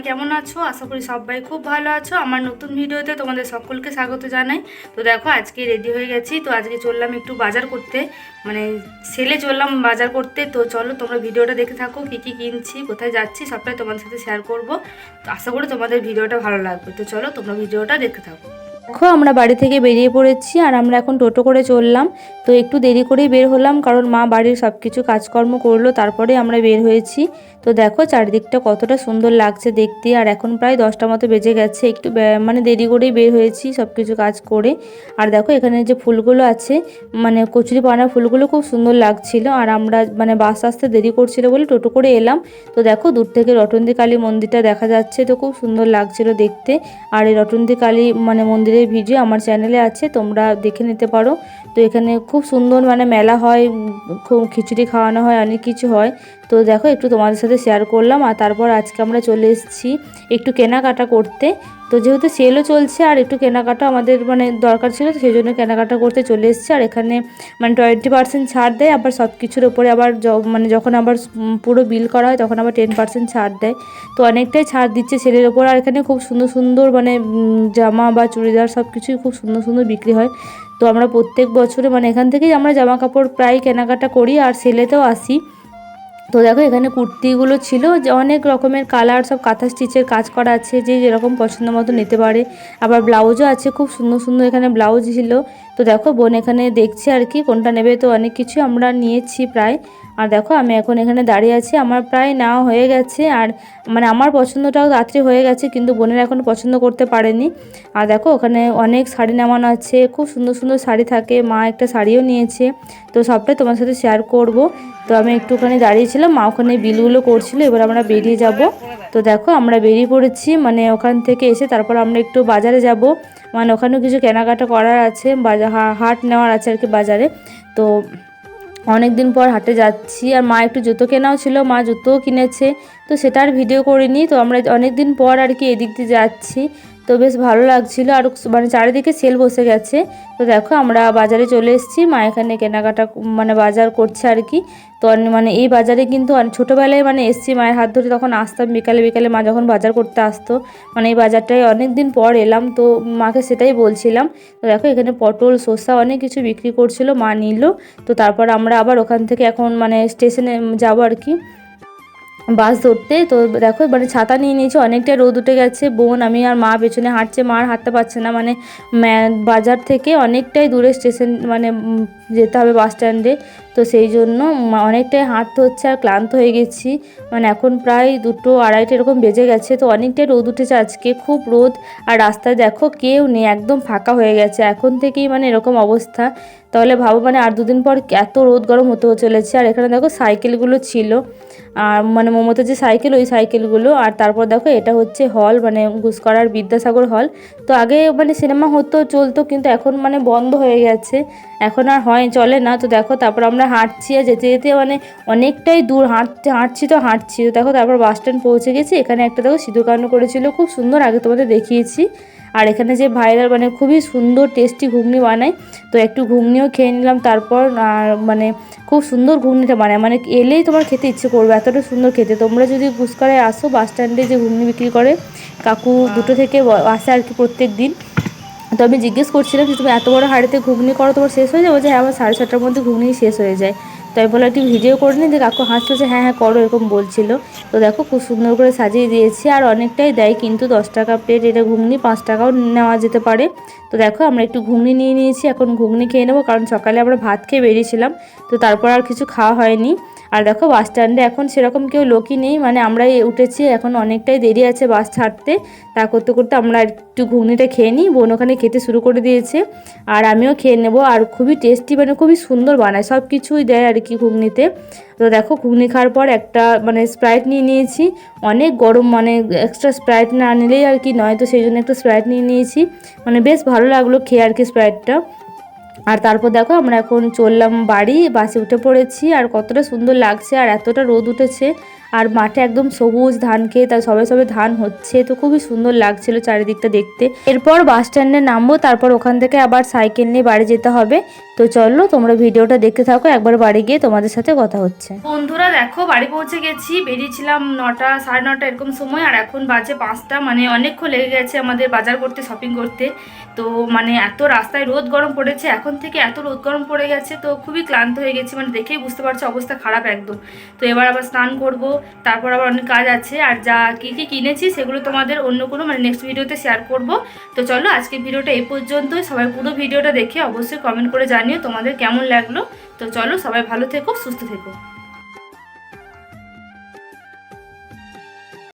সবাই কেমন আছো? আশা করি সবাই খুব ভালো আছো। আমার নতুন ভিডিওতে তোমাদের সকলকে স্বাগত জানাই। তো দেখো, আজকে রেডি হয়ে গেছি। তো আজকে চললাম একটু বাজার করতে। মানে সেলে চললাম বাজার করতে। তো চলো, তোমরা ভিডিওটা দেখে থাকো, কী কী কিনছি, কোথায় যাচ্ছি, সবটাই তোমাদের সাথে শেয়ার করব। তো আশা করি তোমাদের ভিডিওটা ভালো লাগবে। তো চলো, তোমরা ভিডিওটা দেখে থাকো। দেখো আমরা বাড়ি থেকে বেরিয়ে পড়েছি আর আমরা এখন টোটো করে চললাম। তো একটু দেরি করেই বের হলাম কারণ মা বাড়ির সব কিছু কাজকর্ম করল তারপরে আমরা বের হয়েছি। তো দেখো, চারিদিকটা কতটা সুন্দর লাগছে দেখতে। আর এখন প্রায় দশটা মতো বেজে গেছে, একটু মানে দেরি করেই বের হয়েছি সব কিছু কাজ করে। আর দেখো, এখানে যে ফুলগুলো আছে মানে কচুরি পানা ফুলগুলো খুব সুন্দর লাগছিল। আর আমরা মানে বাস আসতে দেরি করছিল বলে টোটো করে এলাম। তো দেখো, দূর থেকে রটন্দি কালী মন্দিরটা দেখা যাচ্ছে। তো খুব সুন্দর লাগছিল দেখতে। আর এই রটন্দি কালী মানে মন্দিরের ভিডিও আমার চ্যানেলে আছে, তোমরা দেখে নিতে পারো। তো এখানে খুব সুন্দর মানে মেলা হয় খুব খিচুড়ি খাওয়ানো হয়, অনেক কিছু হয়। তো দেখো, একটু তোমাদের সাথে শেয়ার করলাম। আর তারপর আজকে আমরা চলে এসেছি একটু কেনাকাটা করতে। তো যেহেতু সেলও চলছে, আর একটু কেনাকাটা আমাদের মানে দরকার ছিল, তো সেই জন্য কেনাকাটা করতে চলে এসেছি। আর এখানে মানে টোয়েন্টি পার্সেন্ট ছাড় দেয়, আবার সব কিছুর ওপরে আবার মানে যখন আবার পুরো বিল করা হয়, তখন আবার টেন পার্সেন্ট ছাড় দেয়। তো অনেকটাই ছাড় দিচ্ছে সেলের ওপর। আর এখানে খুব সুন্দর সুন্দর মানে জামা বা চুড়িদার সব কিছুই খুব সুন্দর সুন্দর বিক্রি হয়। তো আমরা প্রত্যেক বছরে মানে এখান থেকেই আমরা জামা কাপড় প্রায় কেনাকাটা করি, আর সেলেতেও আসি। তো দেখো এখানে কুর্তিগুলো ছিল যে অনেক রকমের কালার সব কাঁথা স্টিচের কাজ করা আছে, যে যেরকম পছন্দ মতো নিতে পারে। আবার ব্লাউজও আছে, খুব সুন্দর সুন্দর এখানে ব্লাউজ ছিল। তো দেখো বোন এখানে দেখছে আর কি, কোনটা নেবে? তো অনেক কিছু আমরা নিয়েছি প্রায়। আর দেখো, আমি এখন এখানে দাঁড়িয়ে আছি। আমার প্রায় নেওয়া হয়ে গেছে আর মানে আমার পছন্দটাও রাত্রি হয়ে গেছে, কিন্তু বোনের এখন পছন্দ করতে পারেনি। আর দেখো, ওখানে অনেক শাড়ি নামানো আছে, খুব সুন্দর সুন্দর শাড়ি থাকে। মা একটা শাড়িও নিয়েছে, তো সবটাই তোমার সাথে শেয়ার করব। তো আমি একটুখানি দাঁড়িয়েছিলাম, মা ওখানে বিলগুলো করছিল, এবার আমরা বেরিয়ে যাব। তো দেখো, আমরা বেরিয়ে পড়েছি মানে ওখান থেকে এসে তারপর আমরা একটু বাজারে যাব। মানে ওখানেও কিছু কেনাকাটা করার আছে বাজার হাট নেওয়ার আছে আর কি বাজারে। তো অনেক দিন পর হাটে যাচ্ছি আর মা একটু জুতো কেনাও ছিল, মা জুতোও কিনেছে। তো সেটার ভিডিও করিনি, তো আমরা অনেক দিন পর আর কি এদিক দিয়ে যাচ্ছি। তো বেশ ভালো লাগছিল। আর মানে চারিদিকে সেল বসে গেছে। তো দেখো আমরা বাজারে চলে এসেছি। মা এখানে কেনাকাটা মানে বাজার করছে আর কি। তো মানে এই বাজারে কিন্তু ছোটোবেলায় মানে এসছি মায়ের হাত ধরে তখন আসতাম। বিকালে বিকালে মা যখন বাজার করতে আসতো মানে এই বাজারটায় অনেক দিন পর এলাম। তো মাকে সেটাই বলছিলাম। তো দেখো এখানে পটল, শসা অনেক কিছু বিক্রি করছিল। মা নিল। তো তারপর আমরা আবার ওখান থেকে এখন মানে স্টেশনে যাব আর কি। বাস ধরতে। তো দেখো মানে ছাতা নিয়ে নিয়েছি, অনেকটা রোদ উঠে গেছে। বোন, আমি আর মা পেছনে হাঁটছে, মা আর হাঁটতে পারছে না। মানে বাজার থেকে অনেকটাই দূরে স্টেশন মানে যেতে হবে বাস স্ট্যান্ডে। তো সেই জন্য অনেকটাই হাঁটতে হচ্ছে আর ক্লান্ত হয়ে গেছি। মানে এখন প্রায় দুটো আড়াইটা এরকম বেজে গেছে। তো অনেকটাই রোদ উঠেছে আজকে, খুব রোদ। আর রাস্তায় দেখো কেউ নেই, একদম ফাঁকা হয়ে গেছে। এখন থেকেই মানে এরকম অবস্থা। তাহলে ভাবো মানে আর দুদিন পর এত রোদ গরম হতে চলেছে। আর এখানে দেখো সাইকেলগুলো ছিল। আর মানে মমতার যে সাইকেল, ওই সাইকেলগুলো। আর তারপর দেখো এটা হচ্ছে হল মানে গুসকরার বিদ্যাসাগর হল। তো আগে মানে সিনেমা হতো, চলতো, কিন্তু এখন মানে বন্ধ হয়ে গেছে। এখন আর হয়, চলে না। তো দেখো তারপর আমরা হাঁটছি। আর যেতে যেতে মানে অনেকটাই দূর, হাঁটতে হাঁটছি তো হাঁটছি। তো দেখো তারপর বাস স্ট্যান্ড পৌঁছে গেছি। এখানে একটা দেখো সিধু করেছিল। খুব সুন্দর, আগে তোমাদের দেখিয়েছি। আর এখানে যে ভাইরাল মানে খুবই সুন্দর টেস্টি ঘুগনি বানায় তো একটু ঘুগনিও খেয়ে নিলাম তারপর আর মানে খুব সুন্দর ঘুগনিটা বানায় মানে এলেই তোমার খেতে ইচ্ছে করবে এতটা সুন্দর খেতে। তোমরা যদি গুসকারায় আসো বাস স্ট্যান্ডে যে ঘুগনি বিক্রি করে কাকু দুটো থেকে আসে আর কি প্রত্যেক দিন। তো আমি জিজ্ঞেস করছিলাম যে তুমি এত বড় হাঁড়িতে ঘুগনি করো তোমার শেষ হয়ে যায় যে হ্যাঁ আমার সাড়ে ছটার মধ্যে ঘুগনি শেষ হয়ে যায়। তাই বললাম তুই ভিডিও করে যে কাকু হাসছে হ্যাঁ হ্যাঁ করো, এরকম বলছিল। তো দেখো খুব সুন্দর করে সাজিয়ে দিয়েছি, আর অনেকটাই দেয় কিন্তু দশ টাকা প্লেট এটা ঘুগনি, পাঁচ টাকাও নেওয়া যেতে পারে। তো দেখো আমরা একটু ঘুগনি নিয়ে নিয়েছি, এখন ঘুগনি খেয়ে নেব, কারণ সকালে আমরা ভাত খেয়ে বেরিয়েছিলাম, তো তারপর আর কিছু খাওয়া হয়নি। আর দেখো বাস স্ট্যান্ডে এখন সেরকম কেউ লোকই নেই মানে আমরাই উঠেছি, এখন অনেকটাই দেরি আছে বাস ছাড়তে। তা করতে করতে আমরা একটু ঘুগনিটা খেয়ে নিই, বোন ওখানে খেতে শুরু করে দিয়েছে। আর আমিও খেয়ে নেব, আর খুবই টেস্টি মানে খুবই সুন্দর বানায়, সব কিছুই দেয় আর কি ঘুগনিতে। তো দেখো ঘুগনি খাওয়ার পর একটা মানে স্প্রাইট নিয়ে নিয়েছি, অনেক গরম মানে এক্সট্রা স্প্রাইট না নিলেই আর কি নয়, তো সেই জন্য একটা স্প্রাইট নিয়ে নিয়েছি। মানে বেশ ভালো লাগল খেয়ে আর কি স্প্রাইটটা আর তারপর দেখো আমরা এখন চললাম বাড়ি, বাসে উঠে পড়েছি আর কতটা সুন্দর লাগছে আর এতটা রোদ উঠেছে। আর মাঠে একদম সবুজ ধান খেয়ে তার সবে সবে ধান হচ্ছে, তো খুবই সুন্দর লাগছিল চারিদিকটা দেখতে। এরপর বাস স্ট্যান্ডে নামবো, তারপর ওখান থেকে আবার সাইকেল নিয়ে বাড়ি যেতে হবে। তো চলো, তোমরা ভিডিওটা দেখতে থাকো, একবার বাড়ি গিয়ে তোমাদের সাথে কথা হচ্ছে। বন্ধুরা, দেখো, বাড়ি পৌঁছে গেছি, বেরিয়েছিলাম নটা, সাড়ে নটা এরকম সময়, আর এখন বাজে পাঁচটা মানে অনেকক্ষণ লেগে গেছে আমাদের বাজার করতে শপিং করতে। তো মানে এত রাস্তায় রোদ গরম পড়েছে, এখন থেকে এত রোদ গরম পড়ে গেছে, তো খুবই ক্লান্ত হয়ে গেছি মানে দেখেই বুঝতে পারছ, অবস্থা খারাপ একদম। তো এবার আবার স্নান করব তারপর আবার অনেক কাজ আছে আর যা কী কী কিনেছি সেগুলো তোমাদের অন্য কোনো মানে নেক্সট ভিডিওতে শেয়ার করব। তো চলো আজকে ভিডিওটা এই পর্যন্ত সবাই পুরো ভিডিওটা দেখে অবশ্যই কমেন্ট করে জানিও তোমাদের কেমন লাগল। তো চলো সবাই ভালো থেকো, সুস্থ থেকো।